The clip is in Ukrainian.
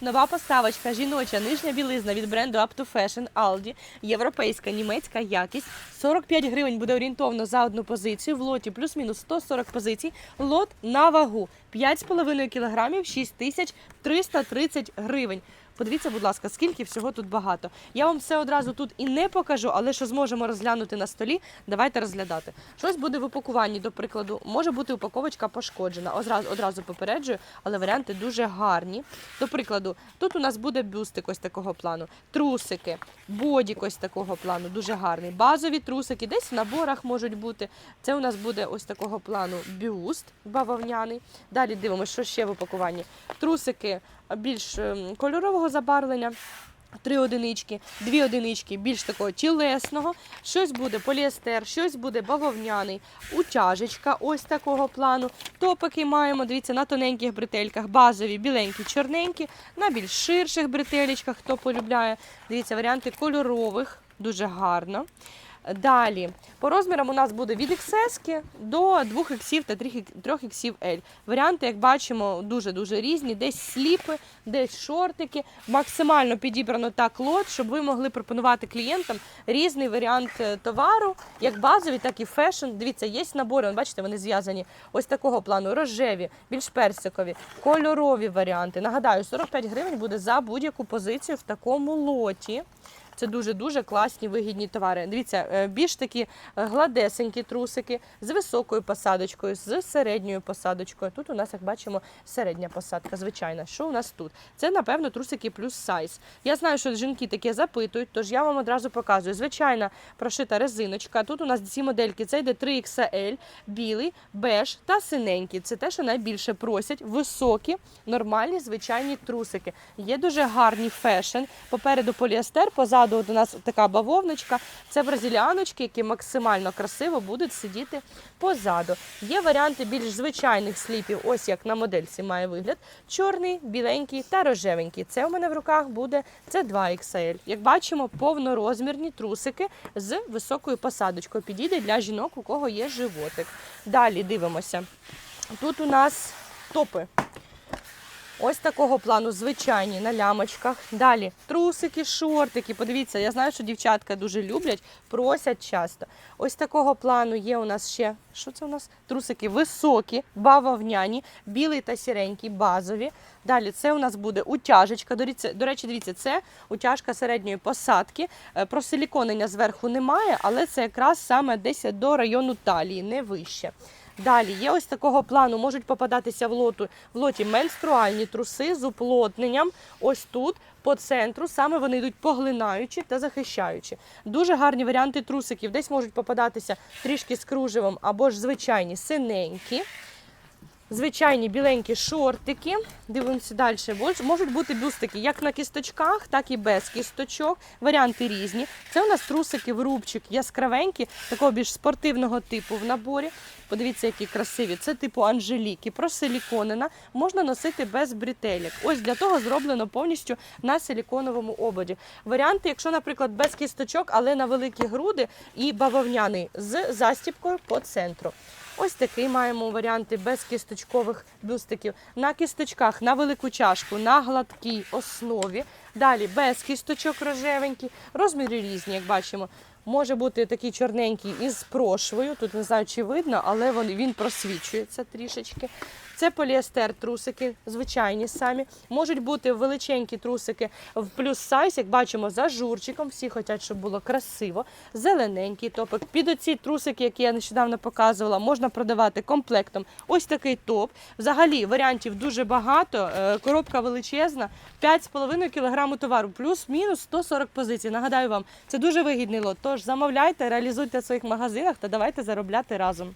Нова поставочка жіноча нижня білизна від бренду Up to Fashion Aldi. Європейська німецька якість. 45 гривень буде орієнтовно за одну позицію. В лоті плюс-мінус 140 позицій. Лот на вагу 5,5 кілограмів 6330 гривень. Подивіться, будь ласка, скільки всього тут багато. Я вам все одразу тут і не покажу, але що зможемо розглянути на столі, давайте розглядати. Щось буде в упакуванні, до прикладу, може бути упаковочка пошкоджена. Одразу, одразу попереджую, але варіанти дуже гарні. До прикладу, тут у нас буде бюстик ось такого плану, трусики, бодік ось такого плану, дуже гарний. Базові трусики, десь в наборах можуть бути. Це у нас буде ось такого плану бюст бавовняний. Далі дивимося, що ще в упакуванні. Трусики більш ем, кольорового забарвлення. Три одинички, дві одинички більш такого тілесного, щось буде поліестер, щось буде бавовняний, утяжечка ось такого плану. Топики маємо, дивіться, на тоненьких бретельках, базові, біленькі, чорненькі, на більш ширших бретелечках, хто полюбляє. Дивіться, варіанти кольорових, дуже гарно. Далі, по розмірам у нас буде від XS до 2 іксів та 3 іксів L. Варіанти, як бачимо, дуже-дуже різні. Десь сліпи, десь шортики. Максимально підібрано так лот, щоб ви могли пропонувати клієнтам різний варіант е, товару, як базові, так і фешн. Дивіться, є набори, бачите, вони зв'язані ось такого плану: рожеві, більш персикові, кольорові варіанти. Нагадаю, 45 гривень буде за будь-яку позицію в такому лоті. Це дуже-дуже класні вигідні товари. Дивіться, е, більш такі е, гладесенькі трусики з високою посадочкою, з середньою посадочкою. Тут у нас, як бачимо, середня посадка, звичайна. Що у нас тут? Це, напевно, трусики плюс сайз. Я знаю, що жінки таке запитують, тож я вам одразу показую. Звичайна прошита резиночка. Тут у нас ці модельки, це йде 3XL, білий, беж та синенький. Це те, що найбільше просять. Високі, нормальні, звичайні трусики. Є дуже гарні фешн. Попереду поліестер, позаду от у нас така бавовночка. Це бразиліаночки, які максимально красиво будуть сидіти позаду. Є варіанти більш звичайних сліпів, ось як на модельці має вигляд. Чорний, біленький та рожевенький. Це у мене в руках буде це 2XL. Як бачимо, повнорозмірні трусики з високою посадочкою. Підійде для жінок, у кого є животик. Далі дивимося. Тут у нас топи. Ось такого плану звичайні на лямочках. Далі трусики, шортики. Подивіться, я знаю, що дівчатка дуже люблять, просять часто. Ось такого плану є у нас ще. Що це у нас? Трусики високі, бавовняні, білий та сіренький, базові. Далі це у нас буде утяжечка. До речі, дивіться, це утяжка середньої посадки. Е, Просиліконення зверху немає, але це якраз саме десь до району талії, не вище. Далі є ось такого плану, можуть попадатися в лоту в лоті менструальні труси з уплотненням. Ось тут по центру саме вони йдуть поглинаючі та захищаючі. Дуже гарні варіанти трусиків. Десь можуть попадатися трішки з кружевом або ж звичайні синенькі. Звичайні біленькі шортики. Дивимося далі. Можуть бути бюстики як на кісточках, так і без кісточок. Варіанти різні. Це у нас трусики в рубчик яскравенькі, такого більш спортивного типу в наборі. Подивіться, які красиві. Це типу Анжеліки, просиліконена. Можна носити без брітелек. Ось для того зроблено повністю на силіконовому ободі. Варіанти, якщо, наприклад, без кісточок, але на великі груди і бавовняний з застіпкою по центру. Ось такий маємо варіанти без кісточкових бюстиків. На кісточках, на велику чашку, на гладкій основі. Далі без кісточок рожевенькі. Розміри різні, як бачимо. Може бути такий чорненький із прошвою. Тут не знаю, чи видно, але він, просвічується трішечки. Це поліестер трусики, звичайні самі. Можуть бути величенькі трусики в плюс сайз, як бачимо, за журчиком. Всі хочуть, щоб було красиво. Зелененький топик. Під оці трусики, які я нещодавно показувала, можна продавати комплектом. Ось такий топ. Взагалі варіантів дуже багато. Е, Коробка величезна, 5,5 кг товару, плюс-мінус 140 позицій. Нагадаю вам, це дуже вигідний лот. Тож замовляйте, реалізуйте в своїх магазинах та давайте заробляти разом.